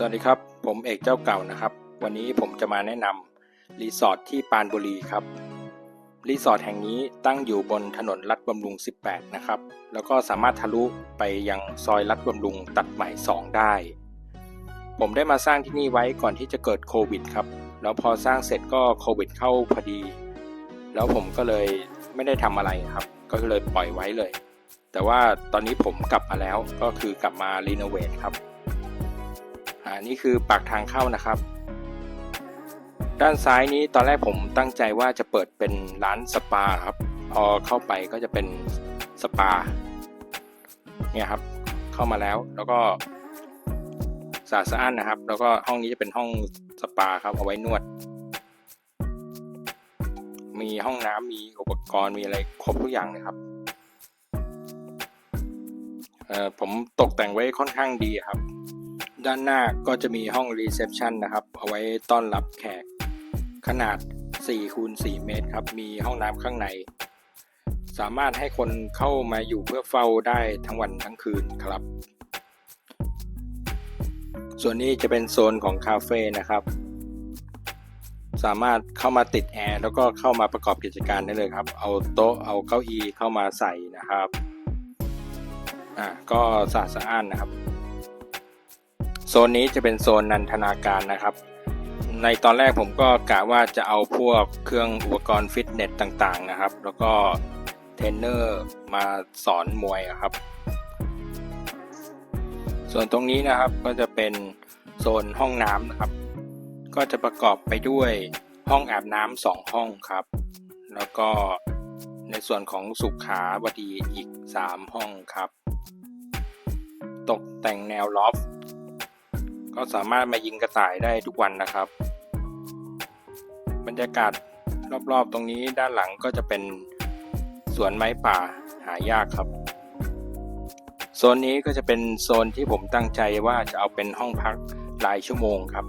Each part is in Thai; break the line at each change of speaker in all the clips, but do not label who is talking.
สวัสดีครับ ผมเอกเจ้าเก่านะครับ วันนี้ผมจะมาแนะนำรีสอร์ทที่ปานบุรีครับ รีสอร์ทแห่งนี้ตั้งอยู่บนถนนลัดบำรุง 18 นะครับ แล้วก็สามารถทะลุไปยังซอยลัดบำรุงตัดใหม่ 2 ได้ ผมได้มาสร้างที่นี่ไว้ก่อนที่จะเกิดโควิดครับ แล้วพอสร้างเสร็จก็โควิดเข้าพอดี แล้วผมก็เลยไม่ได้ทำอะไรครับ ก็เลยปล่อยไว้เลย แต่ว่าตอนนี้ผมกลับมาแล้วก็คือกลับมารีโนเวทครับ นี่คือปากทางเข้านะครับ ด้านซ้ายนี้ตอนแรกผมตั้งใจว่าจะเปิดเป็นร้านสปาครับ พอเข้าไปก็จะเป็นสปา เนี่ยครับ เข้ามาแล้ว แล้วก็สะอาดสะอ้านนะครับ แล้วก็ห้องนี้จะเป็นห้องสปาครับ เอาไว้นวด มีห้องน้ำมีอุปกรณ์ มีอะไรครบทุกอย่างเลยครับเอ่อผมตกแต่งไว้ค่อนข้างดีครับ ด้านหน้าก็จะมีห้องรีเซพชันนะครับ เอาไว้ต้อนรับแขก ขนาด4คูณ4เมตรครับ มีห้องน้ำข้างใน สามารถให้คนเข้ามาอยู่เพื่อเฝ้าได้ทั้งวันทั้งคืนครับ ส่วนนี้จะเป็นโซนของคาเฟ่นะครับ สามารถเข้ามาติดแอร์แล้วก็เข้ามาประกอบกิจการได้เลยครับ เอาโต๊ะเอาเก้าอี้เข้ามาใส่นะครับ อ่าก็สะอาดสะอ้านนะครับ โซนนี้จะเป็นโซนนันทนาการนะครับ ในตอนแรกผมก็กะว่าจะเอาพวกเครื่องอุปกรณ์ฟิตเนสต่างๆนะครับ แล้วก็เทรนเนอร์มาสอนมวยครับ ส่วนตรงนี้นะครับก็จะเป็นโซนห้องน้ำนะครับ ก็จะประกอบไปด้วยห้องอาบน้ำสองห้องครับ แล้วก็ในส่วนของสุขาบดีอีก 3 ห้องครับ ตกแต่งแนวลอฟต์ ก็สามารถมายิงกระต่ายได้ทุกวันนะครับ บรรยากาศรอบๆ ตรงนี้ด้านหลังก็จะเป็นสวนไม้ป่าหายากครับ โซนนี้ก็จะเป็นโซนที่ผมตั้งใจว่าจะเอาเป็นห้องพักรายชั่วโมงครับ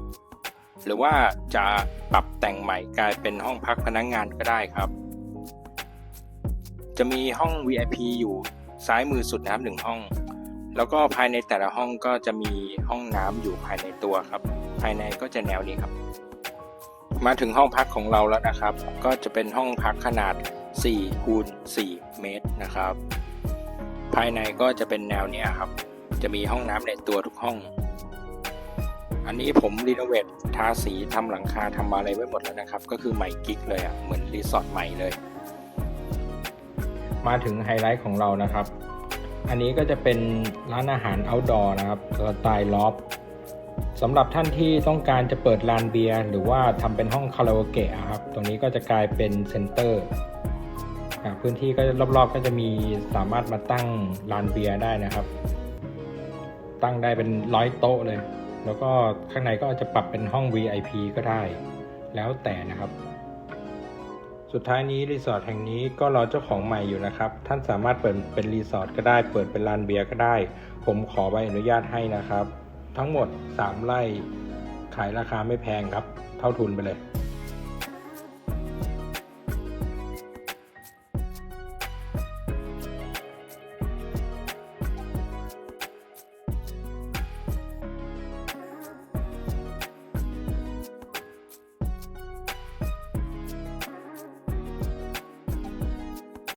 หรือว่าจะปรับแต่งใหม่กลายเป็นห้องพักพนักงงานก็ได้ครับ จะมีห้อง VIP อยู่ซ้ายมือสุดนะครับหนึ่งห้อง แล้วก็ภายในแต่ละห้องก็จะมีห้องน้ำอยู่ภายในตัวครับ ภายในก็จะแนวนี้ครับ มาถึงห้องพักของเราแล้วนะครับ ก็จะเป็นห้องพักขนาด4คูณ4เมตรนะครับ ภายในก็จะเป็นแนวเนี้ยครับ จะมีห้องน้ำในตัวทุกห้อง อันนี้ผมรีโนเวททาสีทำหลังคาทำอะไรไว้หมดแล้วนะครับ ก็คือใหม่กิ๊กเลยอะ่ะเหมือนรีสอร์ทใหม่เลย มาถึงไฮไลท์ของเรานะครับ อันนี้ก็จะเป็นร้านอาหาร outdoor นะครับสไตล์ลอฟสำหรับท่านที่ต้องการจะเปิดลานเบียร์หรือว่าทำเป็นห้องคาราโอเกะอะครับ ตรงนี้ก็จะกลายเป็นเซ็นเตอร์พื้นที่ก็รอบๆก็จะมีสามารถมาตั้งลานเบียร์ได้นะครับ ตั้งได้เป็นร้อยโต๊ะเลย แล้วก็ข้างในก็จะปรับเป็นห้อง VIP ก็ได้ แล้วแต่นะครับ สุดท้ายนี้รีสอร์ทแห่งนี้ก็รอเจ้าของใหม่อยู่นะครับ ท่านสามารถเปิดเป็นรีสอร์ทก็ได้ เปิดเป็นลานเบียร์ก็ได้ ผมขอใบอนุญาตให้นะครับ ทั้งหมด 3 ไร่ขายราคาไม่แพงครับ เท่าทุนไปเลย